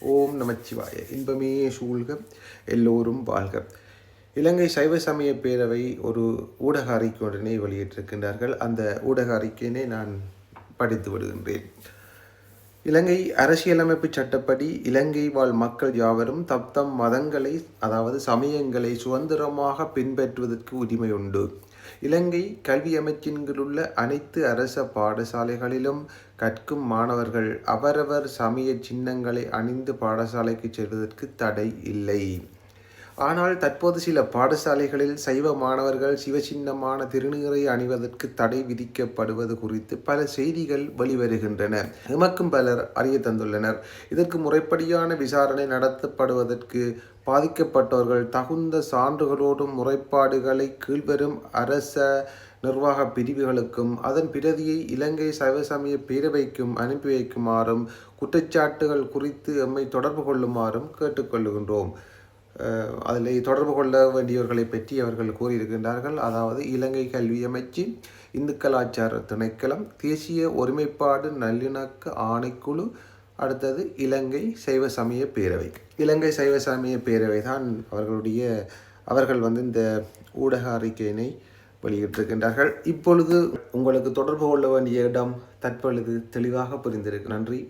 ஓம் நமச்சிவாய. இன்பமே சூழ்க எல்லோரும் வாழ்க. இலங்கை சைவ சமய பேரவை ஒரு ஊடக அறிக்கையுடனே வெளியிட்டிருக்கின்றார்கள். அந்த ஊடக அறிக்கையினை நான் படித்து விடுகின்றேன். இலங்கை அரசியலமைப்பு சட்டப்படி இலங்கை வாழ் மக்கள் யாவரும் தத்தம் மதங்களை அதாவது சமயங்களை சுதந்திரமாக பின்பற்றுவதற்கு உரிமை உண்டு. இலங்கை கல்வி அமைச்சின் உள்ள அனைத்து அரச பாடசாலைகளிலும் கற்கும் மாணவர்கள் அவரவர் சமய சின்னங்களை அணிந்து பாடசாலைக்கு செல்வதற்கு தடை இல்லை. ஆனால் தற்போது சில பாடசாலைகளில் சைவ மாணவர்கள் சிவசின்னமான திருநீரை அணிவதற்கு தடை விதிக்கப்படுவது குறித்து பல செய்திகள் வெளிவருகின்றன. எமக்கும் பலர் அறிய தந்துள்ளனர். இதற்கு முறைப்படியான விசாரணை நடத்தப்படுவதற்கு பாதிக்கப்பட்டவர்கள் தகுந்த சான்றுகளோடும் முறைப்பாடுகளை கீழ்வரும் அரச நிர்வாக பிரிவுகளுக்கும் அதன் பிரதியை இலங்கை சைவசமய பேரவைக்கும் அனுப்பி வைக்குமாறும் குற்றச்சாட்டுகள் குறித்து எம்மை தொடர்பு கொள்ளுமாறும் கேட்டுக்கொள்கின்றோம். அதில் தொடர்பு கொள்ள வேண்டியவர்களை பற்றி அவர்கள் கூறியிருக்கின்றார்கள். அதாவது இலங்கை கல்வி அமைச்சு இந்து கலாச்சார திணைக்களம் தேசிய ஒருமைப்பாடு நல்லிணக்க ஆணைக்குழு அடுத்தது இலங்கை சைவ சமய பேரவை. இலங்கை சைவ சமய பேரவை தான் அவர்களுடைய அவர்கள் வந்து இந்த ஊடக அறிக்கையினை வெளியிட்டிருக்கின்றார்கள். இப்பொழுது உங்களுக்கு தொடர்பு கொள்ள வேண்டிய இடம் தற்பொழுது தெளிவாக புரிந்திருக்கு. நன்றி.